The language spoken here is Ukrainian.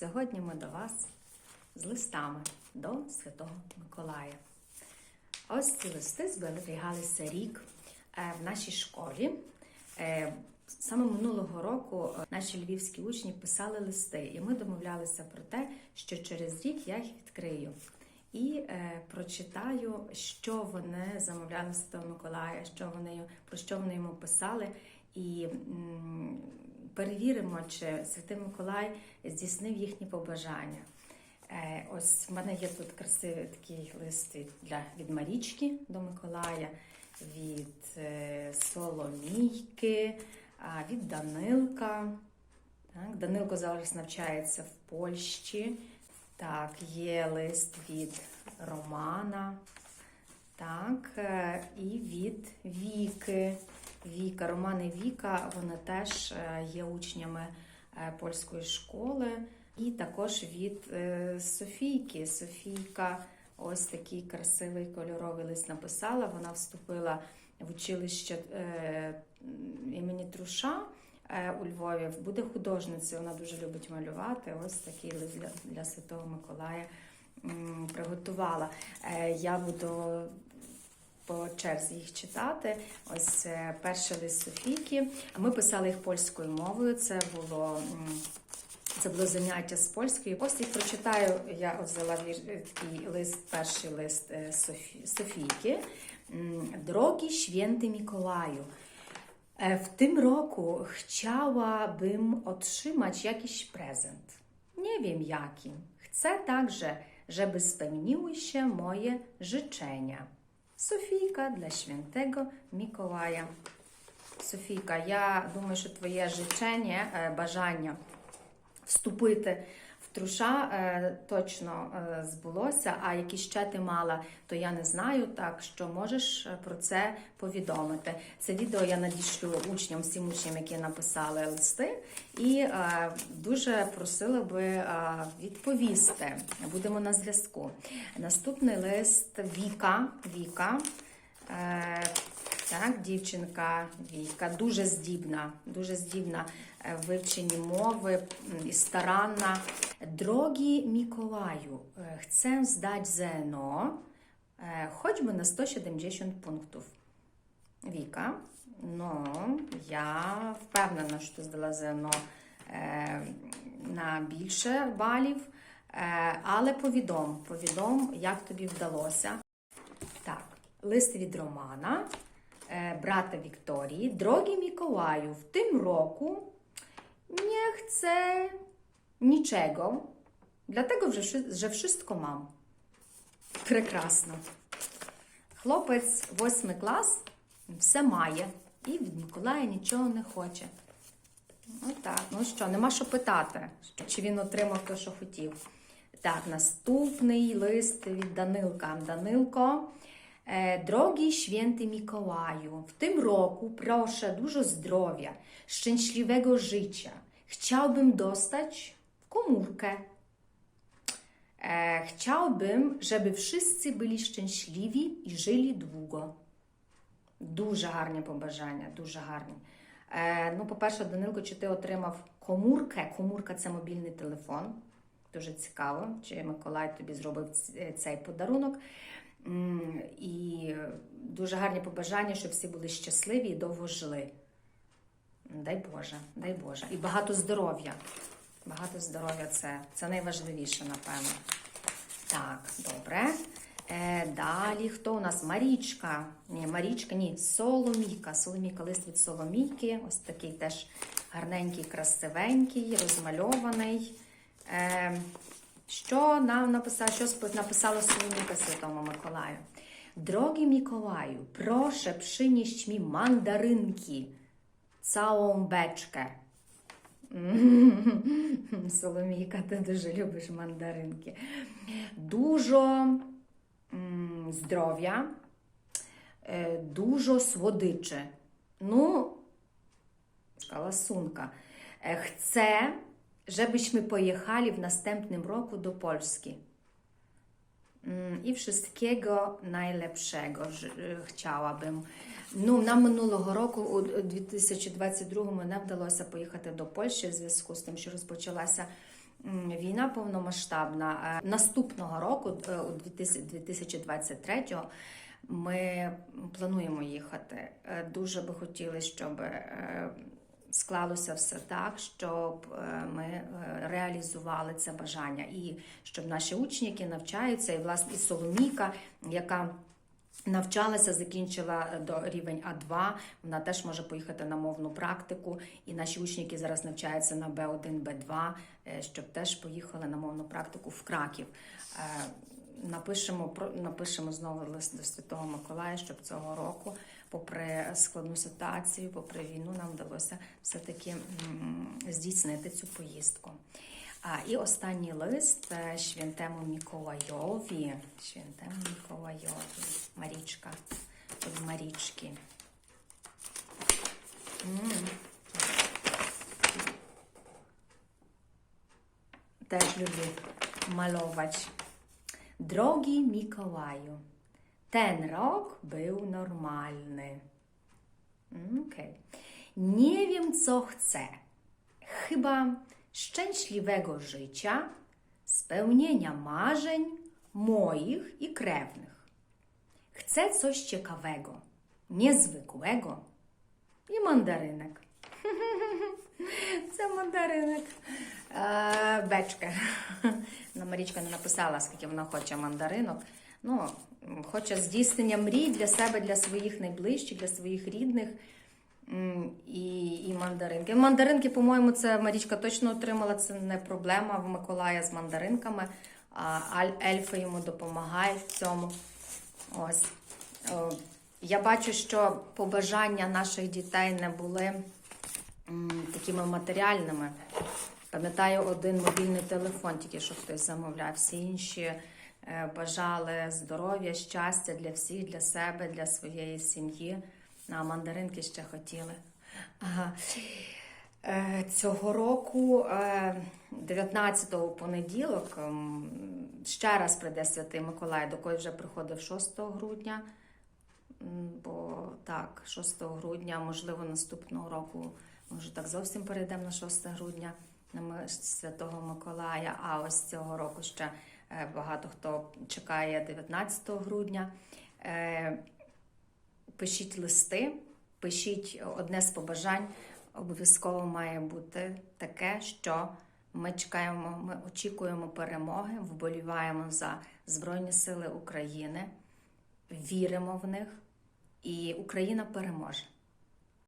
Сьогодні ми до вас з листами до Святого Миколая. Ось ці листи зберігалися рік е, в нашій школі. Е, Саме минулого року е, наші львівські учні писали листи, і ми домовлялися про те, що через рік я їх відкрию і прочитаю, що вони замовляли Святого Миколая, що вони про що вони йому писали, і перевіримо, чи Святий Миколай здійснив їхні побажання. Е, ось в мене є тут красивий такий лист для, від Марічки до Миколая, від е, Соломійки, від Данилка. Так, Данилко зараз навчається в Польщі. Так, є лист від Романа. Так, е, і від Віки. Віка, Роман і Віка, вони теж е, є учнями е, польської школи. І також від е, Софійки. Софійка ось такий красивий кольоровий лист написала. Вона вступила в училище імені Труша у Львові. Буде художницею, вона дуже любить малювати. Ось такий лист для, для Святого Миколая приготувала. Я буду по черзі їх читати. Ось е, перший лист Софійки. Ми писали їх польською мовою. Це було. це було заняття з польської. Ось їх прочитаю. Я взяла такий лист, перший лист е, Софі, Софійки. Drogi święty Mikołaju, w tym roku chciałabym otrzymać jakiś prezent. Nie wiem jaki. Chcę także, żeby spełniły się moje życzenia. Софійка для świętego Mikołaja. Софійка, я думаю, що твоє жичення, е, бажання вступити труша е, точно е, збулося. А які ще ти мала, то я не знаю. Так що можеш е, про це повідомити. Це відео я надішлю учням, всім учням, які написали листи, і е, дуже просила би е, відповісти. Будемо на зв'язку. Наступний лист Віка. Віка. Е, так, дівчинка Віка, дуже здібна, дуже здібна е, в вивченні мови і старанна. Drogi Mikołaju, e, chcę zdać ZNO, e, choćby na 170 punktów. Віка, ну, я впевнена, що ти здала ЗНО е, на більше балів, е, але повідом, повідом, як тобі вдалося. Так, лист від Романа, brata Wiktorii. Drogi Mikołaju, w tym roku nie chcę niczego, dlatego że, wszy- że wszystko mam. Прекрасно. Хлопець, восьмий клас, все має і від Миколая нічого не хоче. Отак. Ну що, нема що питати, чи він отримав те, що хотів. Так, наступний лист від Данилка. Данилко. E, Drogi święty Mikołaju, w tym roku proszę dużo zdrowia, szczęśliwego życia. Chciałbym dostać komórkę. E, Chciałbym, żeby wszyscy byli szczęśliwi i żyli długo. Дуже гарні побажання, дуже гарні. Е, ну, по-перше, Данилко, чи ти отримав комурке? Комурка це мобільний телефон. Дуже цікаво, чи Миколай тобі зробив ц- цей подарунок. І дуже гарні побажання, щоб всі були щасливі і довго жили. Дай Боже, дай Боже. І багато здоров'я. Багато здоров'я це, це найважливіше, напевно. Так, добре. Е, далі хто у нас? Марічка. Ні, Марічка, ні, Соломійка. Соломійка, лист від Соломійки. Ось такий теж гарненький, красивенький, розмальований. Е, що нам написала, що написала Соломійка Святому Миколаю? Drogi Mikołaju, proszę przynieść mi mandarynki, całą. М, Соломійка, ти дуже любиш мандаринки. М, zdrowia, е, dużo słodyczy. Ну, ласунка. Е, Chcę, żebyśmy pojechali w następnym roku do Polski. М, І wszystkiego najlepszego е, chciałabym. Ну, нам минулого року, у 2022-му, не вдалося поїхати до Польщі в зв'язку з тим, що розпочалася війна повномасштабна. Наступного року, у 2000 2023 ми плануємо їхати. Дуже би хотіли, щоб склалося все так, щоб е, ми е, реалізували це бажання, і щоб наші учні, які навчаються, і власне і Соломійка, яка Навчалася, закінчила до рівень А2. Вона теж може поїхати на мовну практику. І наші учні, які зараз навчаються на Б1, Б2, е, щоб теж поїхали на мовну практику в Краків. Е, Напишемо про напишемо знову лист до Святого Миколая, щоб цього року, попри складну ситуацію, попри війну, нам вдалося все-таки здійснити цю поїздку. А, і останній лист е, Świętemu Миколайові. Świętemu Миколайові. Марічка. Від Марічки. Теж люблю malować. Drogi Mikołaju, ten rok był normalny. Mm, Okej. Nie wiem, co chcę. Chyba szczęśliwego życia, spełnienia marzeń moich i krewnych. Chcę coś ciekawego, niezwykłego i mandarynek. Це мандаринок. Е, Бечка. Ну, Марічка не написала, скільки вона хоче мандаринок. Ну, хоче здійснення мрій для себе, для своїх найближчих, для своїх рідних. І, і мандаринки. Мандаринки, по-моєму, це Марічка точно отримала. Це не проблема в Миколая з мандаринками. А ельфи йому допомагають в цьому. Ось. Я бачу, що побажання наших дітей не були такими матеріальними. Пам'ятаю, один мобільний телефон, тільки що хтось замовляв. Всі інші е, бажали здоров'я, щастя для всіх, для себе, для своєї сім'ї. А мандаринки ще хотіли. Е, Цього року, е, 19-го понеділок, ще раз прийде Святий Миколай, до кої вже приходив 6 грудня. Бо так, 6 грудня, можливо, наступного року, може так зовсім перейдемо на 6 грудня на Святого Миколая. А ось цього року ще е, багато хто чекає 19 грудня. Е, Пишіть листи, пишіть одне з побажань. Обов'язково має бути таке, що ми чекаємо, ми очікуємо перемоги, вболіваємо за Збройні Сили України, віримо в них, і Україна переможе.